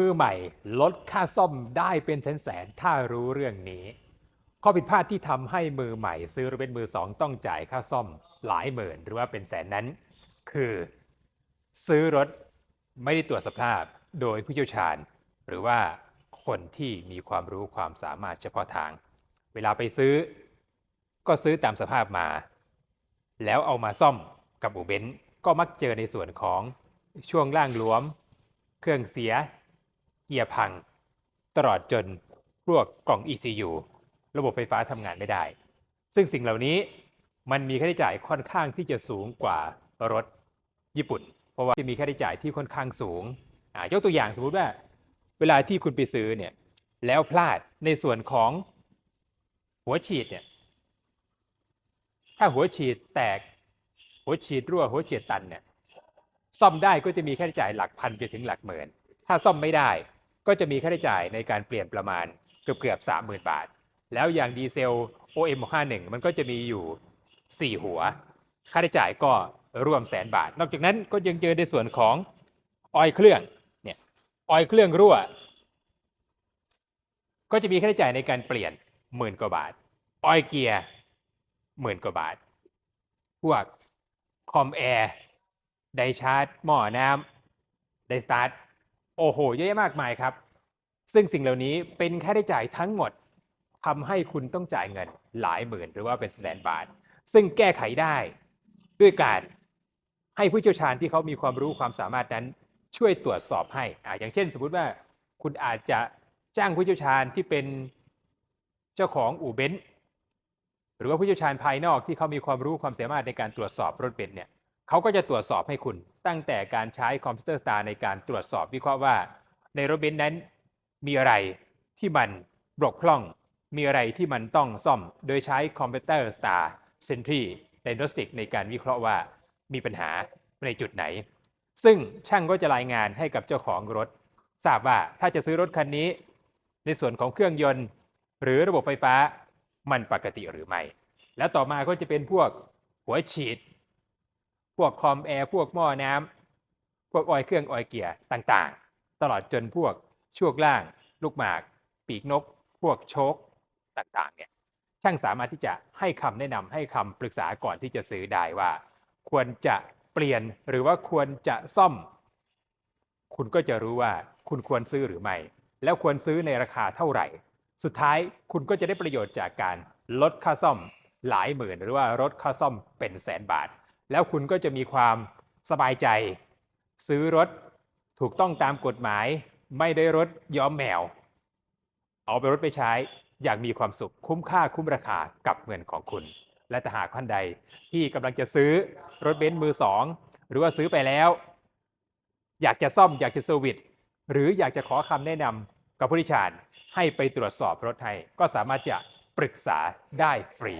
มือใหม่ลดค่าซ่อมได้เป็นแสนๆถ้ารู้เรื่องนี้ ข้อผิดพลาดที่ทำให้มือใหม่ ซื้อรถเป็นมือสองต้องจ่ายค่าซ่อมหลายหมื่นหรือว่าเป็นแสนนั้น คือ ซื้อรถไม่ได้ตรวจสภาพโดยผู้เชี่ยวชาญ หรือว่าคนที่มีความรู้ความสามารถเฉพาะทาง เวลาไปซื้อ ก็ซื้อตามสภาพมา แล้วเอามาซ่อมกับอูเบนซ์ก็มักเจอในส่วนของช่วงล่างหลวม เครื่องเสีย เกียร์พัง ตลอดจนพวกกล่อง ECU ระบบไฟฟ้าทำงานไม่ได้ ซึ่งสิ่งเหล่านี้มันมีค่าใช้จ่ายค่อนข้างที่จะสูงกว่ารถญี่ปุ่น เพราะว่าจะมีค่าใช้จ่ายที่ค่อนข้างสูงยกตัวอย่างสมมุติว่า เวลาที่คุณไปซื้อเนี่ยแล้วพลาดในส่วนของหัวฉีดเนี่ยถ้าหัวฉีดแตก หัวฉีดรั่ว หัวฉีดตันเนี่ยซ่อมได้ก็จะมีค่าใช้จ่ายหลักพันไปถึงหลักหมื่นถ้าซ่อมไม่ได้ ก็จะมีค่าใช้จ่ายในการเปลี่ยนประมาณเกือบเกือบสามหมื่นบาท แล้วอย่างดีเซล OM 51มันก็จะมีอยู่ 4 หัว ค่าใช้จ่ายก็ร่วมแสนบาท นอกจากนั้นก็ยังเจอในส่วนของออยเครื่องเนี่ยออยเครื่องรั่ว ก็จะมีค่าใช้จ่ายในการเปลี่ยนหมื่นกว่าบาท ออยเกียร์หมื่นกว่าบาท พวกคอมแอร์ไดชาร์จหม้อน้ำไดสตาร์ท โอ้โห เยอะแยะมากมายครับ ซึ่งสิ่งเหล่านี้เป็นค่าใช้จ่ายทั้งหมดทำให้คุณต้องจ่ายเงินหลายหมื่นหรือว่าเป็นแสนบาท ซึ่งแก้ไขได้ด้วยการให้ผู้เชี่ยวชาญที่เขามีความรู้ความสามารถนั้นช่วยตรวจสอบให้อ่าอย่างเช่น สมมุติว่าคุณอาจจะจ้างผู้เชี่ยวชาญที่เป็นเจ้าของอู่เบนซ์หรือว่าผู้เชี่ยวชาญภายนอกที่เขามีความรู้ความสามารถในการตรวจสอบรถเบนซ์เนี่ย เขาก็จะตรวจสอบให้คุณ ตั้งแต่การใช้คอมพิวเตอร์สตาร์ในการตรวจสอบวิเคราะห์ว่า ในรถเบนซ์นั้นมีอะไรที่มันบกพร่อง มีอะไรที่มันต้องซ่อม โดยใช้คอมพิวเตอร์สตาร์เซนทรีไดโนสติกในการวิเคราะห์ว่ามีปัญหาในจุดไหน ซึ่งช่างก็จะรายงานให้กับเจ้าของรถ ทราบว่าถ้าจะซื้อรถคันนี้ ในส่วนของเครื่องยนต์ หรือระบบไฟฟ้ามันปกติหรือไม่ แล้วต่อมาก็จะเป็นพวกหัวฉีด พวกคอมแอร์พวกหม้อน้ำพวกออยเครื่องออยเกียร์ต่างๆ ตลอดจนพวกช่วงล่าง ลูกหมาก ปีกนก พวกโชคต่างๆเนี่ยช่างสามารถที่จะให้คำแนะนำให้คำปรึกษาก่อนที่จะซื้อได้ว่า ควรจะเปลี่ยนหรือว่าควรจะซ่อม คุณก็จะรู้ว่าคุณควรซื้อหรือไม่ แล้วควรซื้อในราคาเท่าไหร่ สุดท้ายคุณก็จะได้ประโยชน์จากการลดค่าซ่อมหลายหมื่น หรือว่าลดค่าซ่อมเป็นแสนบาท แล้วคุณก็จะมีความสบายใจ ซื้อรถถูกต้องตามกฎหมาย ไม่ได้รถย้อมแมว เอาไปรถไปใช้ อย่างมีความสุขคุ้มค่าคุ้มราคากับเงินของคุณ และถ้าหากท่านใดที่กำลังจะซื้อรถเบนซ์มือสองหรือว่าซื้อไปแล้ว อยากจะซ่อมอยากจะเซอร์วิสหรืออยากจะขอคำแนะนำกับผู้เชี่ยวชาญให้ไปตรวจสอบรถให้ก็สามารถจะปรึกษาได้ฟรี